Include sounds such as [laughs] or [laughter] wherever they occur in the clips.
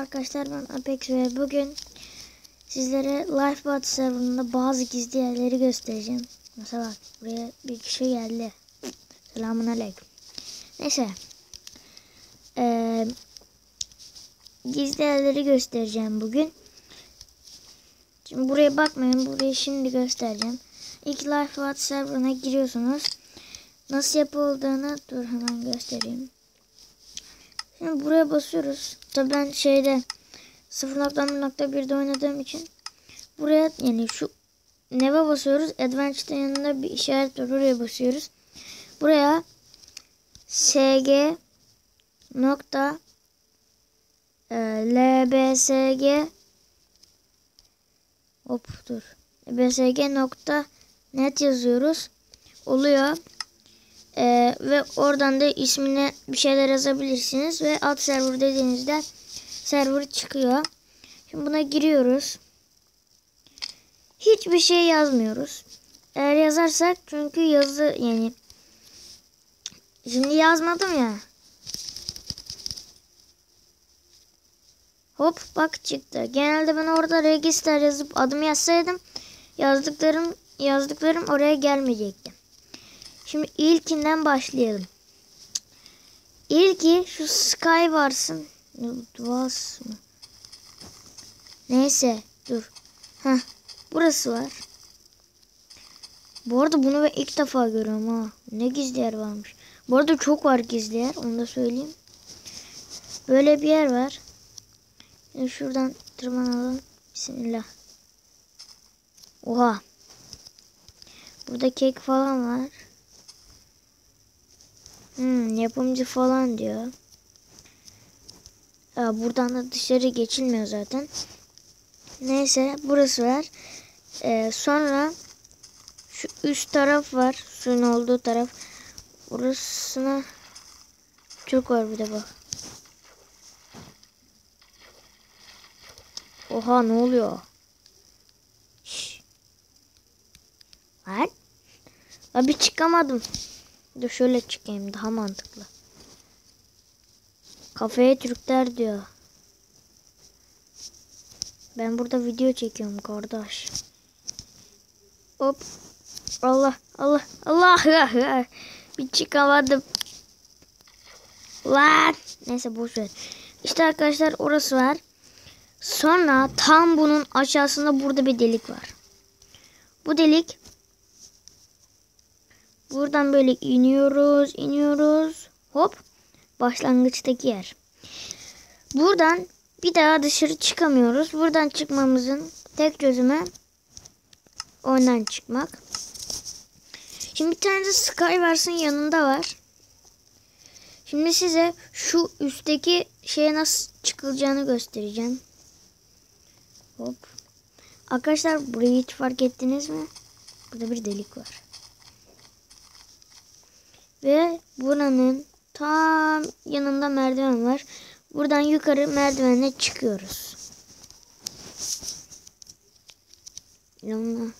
arkadaşlar ben Apex ve bugün sizlere Lifebot serverında bazı gizli yerleri göstereceğim. Mesela bak buraya bir kişi geldi. Selamun aleyküm. Neyse. Ee, gizli yerleri göstereceğim bugün. Şimdi buraya bakmayın. Burayı şimdi göstereceğim. İlk Lifebot serverına giriyorsunuz. Nasıl yapıldığını dur hemen göstereyim. Şimdi buraya basıyoruz. Tabii ben şeyde 0.1.1'de oynadığım için buraya yani şu neve basıyoruz. Adventure'ın yanında bir işaret var. Oraya basıyoruz. Buraya sg nokta e, lbsg hop dur lbsg nokta net yazıyoruz. Oluyor. Ee, ve oradan da ismine bir şeyler yazabilirsiniz ve alt server dediğinizde server çıkıyor. Şimdi buna giriyoruz. Hiçbir şey yazmıyoruz. Eğer yazarsak çünkü yazı yani şimdi yazmadım ya. Hop bak çıktı. Genelde ben orada register yazıp adımı yazsaydım yazdıklarım yazdıklarım oraya gelmeyecekti. Şimdi ilkinden başlayalım. İlki şu Sky varsın. Duas mı? Neyse dur. Heh, burası var. Bu arada bunu ben ilk defa görüyorum ha. Ne gizli yer varmış. Bu arada çok var gizli yer. Onu da söyleyeyim. Böyle bir yer var. Şimdi şuradan tırmanalım. Bismillah. Oha. Burada kek falan var. Hmm, yapımcı falan diyor. Ya buradan da dışarı geçilmiyor zaten. Neyse burası var. Ee, sonra şu üst taraf var. Suyun olduğu taraf. Burasına çok var bir de bak. Oha ne oluyor? Şş. Lan. Abi çıkamadım. Dur şöyle çıkayım daha mantıklı. Kafeye Türkler diyor. Ben burada video çekiyorum kardeş. Hop. Allah Allah Allah. Bir çıkamadım. Lan. Neyse boş ver. İşte arkadaşlar orası var. Sonra tam bunun aşağısında burada bir delik var. Bu delik Buradan böyle iniyoruz, iniyoruz. Hop. Başlangıçtaki yer. Buradan bir daha dışarı çıkamıyoruz. Buradan çıkmamızın tek çözümü ondan çıkmak. Şimdi bir tane de Skywars'ın yanında var. Şimdi size şu üstteki şeye nasıl çıkılacağını göstereceğim. Hop. Arkadaşlar burayı hiç fark ettiniz mi? Burada bir delik var. Ve buranın tam yanında merdiven var. Buradan yukarı merdivenle çıkıyoruz. Yanına.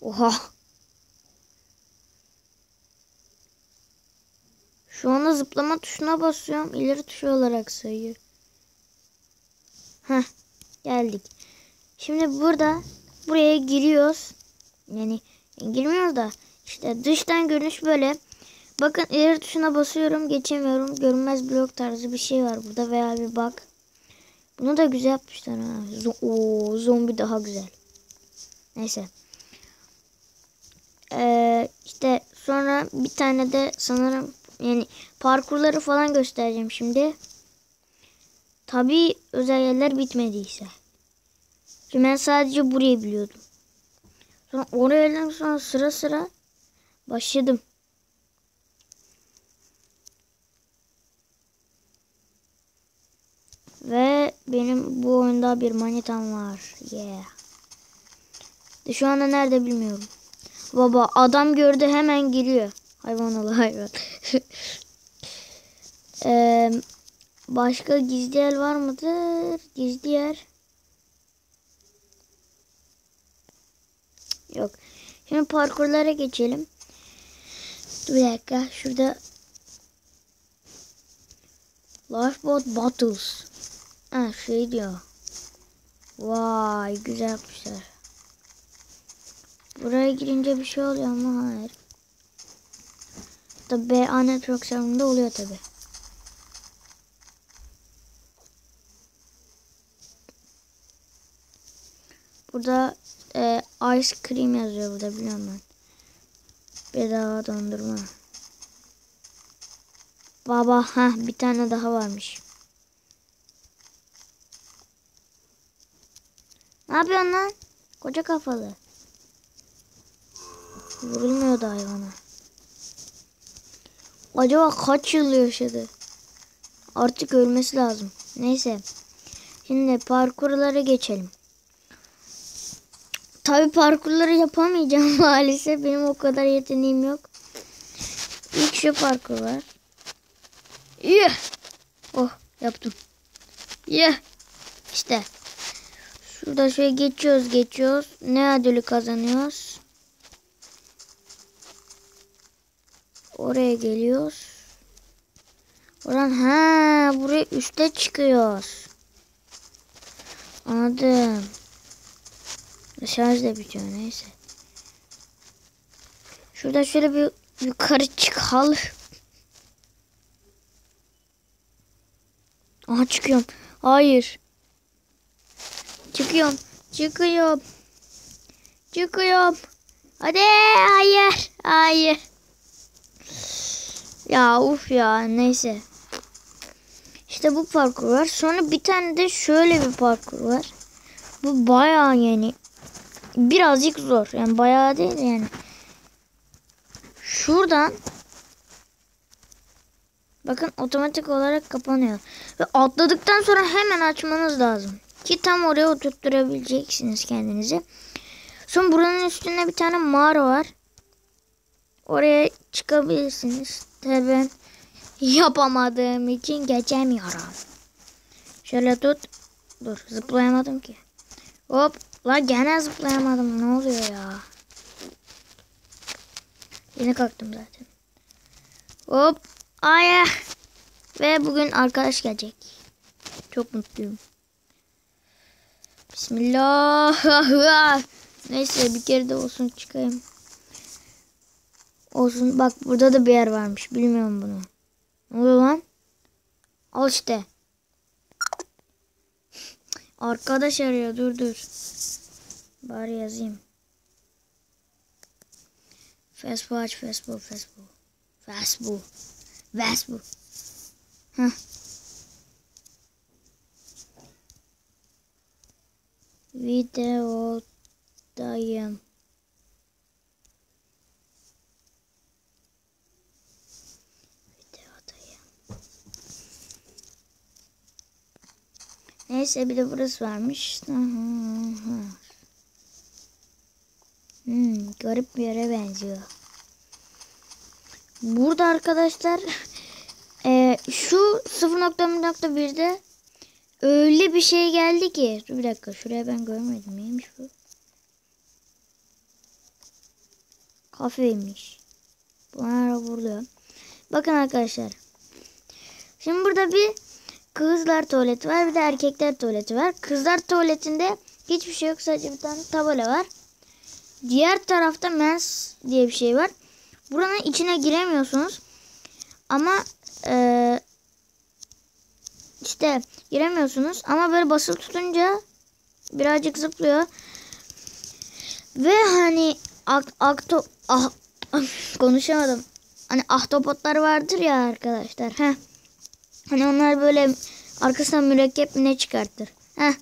Oha. Şu anda zıplama tuşuna basıyorum. İleri tuşu olarak sayıyor. Heh. Geldik. Şimdi burada buraya giriyoruz. Yani girmiyoruz da işte dıştan görünüş böyle. Bakın ileri tuşuna basıyorum geçemiyorum. Görünmez blok tarzı bir şey var burada veya bir bak. Bunu da güzel yapmışlar ha. Oo, zombi daha güzel. Neyse. Ee, işte sonra bir tane de sanırım yani parkurları falan göstereceğim şimdi. Tabi özel yerler bitmediyse. Çünkü ben sadece burayı biliyordum. Sonra oraya sonra sıra sıra başladım. Ve benim bu oyunda bir manitam var. Yeah. De şu anda nerede bilmiyorum. Baba adam gördü hemen giriyor. Hayvan ol hayvan. [laughs] ee, başka gizli yer var mıdır? Gizli yer. Yok. Şimdi parkurlara geçelim. Bir dakika. Şurada Lifeboat Battles. Ha şey diyor. Vay güzel yapmışlar. Buraya girince bir şey oluyor ama hayır. Tabi BA Network serverında oluyor tabi. Burada e, ice cream yazıyor burada biliyorum ben. Bedava dondurma. Baba ha bir tane daha varmış. Ne yapıyorsun lan? Koca kafalı. Vurulmuyordu hayvana. Acaba kaç yıl yaşadı? Artık ölmesi lazım. Neyse. Şimdi parkurlara geçelim. Tabi parkurları yapamayacağım [laughs] maalesef. Benim o kadar yeteneğim yok. İlk şu parkur var. Yeah. Oh yaptım. Yeah. İşte. Şurada şöyle geçiyoruz geçiyoruz. Ne ödülü kazanıyoruz? Oraya geliyoruz. Oradan ha buraya üste çıkıyoruz. Anladım. Şarj da bitiyor neyse. Şurada şöyle bir yukarı çıkalım. Aha çıkıyorum. Hayır. Çıkıyorum. Çıkıyorum. Çıkıyorum. Hadi hayır. Hayır. Ya uf ya neyse. İşte bu parkur var. Sonra bir tane de şöyle bir parkur var. Bu bayağı yeni. Birazcık zor. Yani bayağı değil yani. Şuradan Bakın otomatik olarak kapanıyor. Ve atladıktan sonra hemen açmanız lazım. Ki tam oraya oturtturabileceksiniz kendinizi. Son buranın üstünde bir tane mağara var. Oraya çıkabilirsiniz. Tabi yapamadığım için geçemiyorum. Şöyle tut. Dur zıplayamadım ki. Hop. La gene zıplayamadım. Ne oluyor ya? Yeni kalktım zaten. Hop. Aya. Ve bugün arkadaş gelecek. Çok mutluyum. Bismillah. Neyse bir kere de olsun çıkayım. Olsun. Bak burada da bir yer varmış. Bilmiyorum bunu. Ne oluyor lan? Al işte. Arkadaş arıyor. Dur dur. Bari yazayım. Facebook aç. Facebook. Facebook. Facebook. Facebook. Heh. Videodayım. Neyse bir de burası varmış. Hmm, garip bir yere benziyor. Burada arkadaşlar [laughs] e, şu 0.1'de öyle bir şey geldi ki. Dur bir dakika şuraya ben görmedim. Neymiş bu? Kafeymiş. Bunlar burada. Bakın arkadaşlar. Şimdi burada bir kızlar tuvaleti var. Bir de erkekler tuvaleti var. Kızlar tuvaletinde hiçbir şey yok. Sadece bir tane tabela var. Diğer tarafta mens diye bir şey var. Buranın içine giremiyorsunuz. Ama e, işte giremiyorsunuz. Ama böyle basılı tutunca birazcık zıplıyor. Ve hani ak, akto, ah, [laughs] konuşamadım. Hani ahtapotlar vardır ya arkadaşlar. Heh. Hani onlar böyle arkasından mürekkep ne çıkartır. Heh.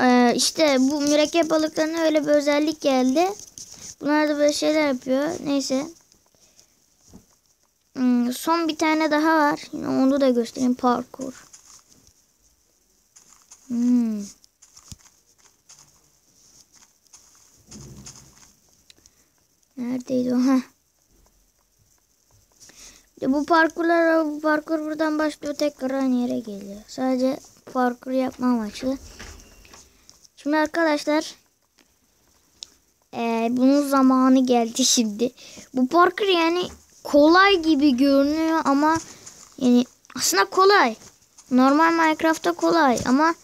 Ee, işte bu mürekkep balıklarına öyle bir özellik geldi. Bunlar da böyle şeyler yapıyor. Neyse. Hmm, son bir tane daha var. Yine onu da göstereyim. Parkur. Hmm. Neredeydi o? Heh. Bu parkurlar bu parkur buradan başlıyor tekrar aynı yere geliyor. Sadece parkur yapma amaçlı. Şimdi arkadaşlar ee, bunun zamanı geldi şimdi. Bu parkur yani kolay gibi görünüyor ama yani Aslında kolay. Normal Minecraft'ta kolay ama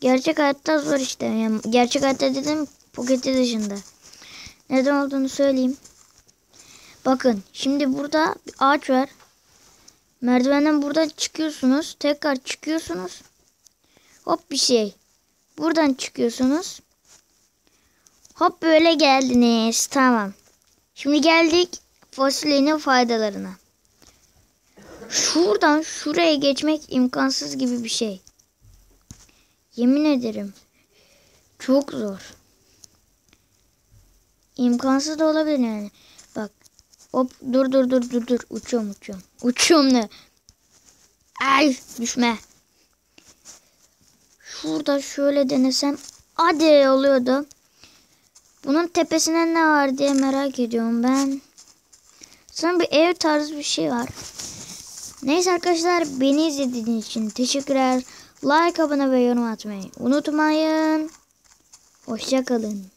gerçek hayatta zor işte. Yani gerçek hayatta dedim Pocket'i dışında. Neden olduğunu söyleyeyim. Bakın şimdi burada bir ağaç var. Merdivenden buradan çıkıyorsunuz. Tekrar çıkıyorsunuz. Hop bir şey. Buradan çıkıyorsunuz. Hop böyle geldiniz. Tamam. Şimdi geldik fasulyenin faydalarına. Şuradan şuraya geçmek imkansız gibi bir şey. Yemin ederim. Çok zor. İmkansız da olabilir yani. Hop dur dur dur dur dur. Uçuyorum uçuyorum. Uçuyorum ne? Ay düşme. Şurada şöyle denesem. Hadi oluyordu. Bunun tepesine ne var diye merak ediyorum ben. Sanırım bir ev tarzı bir şey var. Neyse arkadaşlar beni izlediğiniz için teşekkürler. Like, abone ve yorum atmayı unutmayın. Hoşçakalın.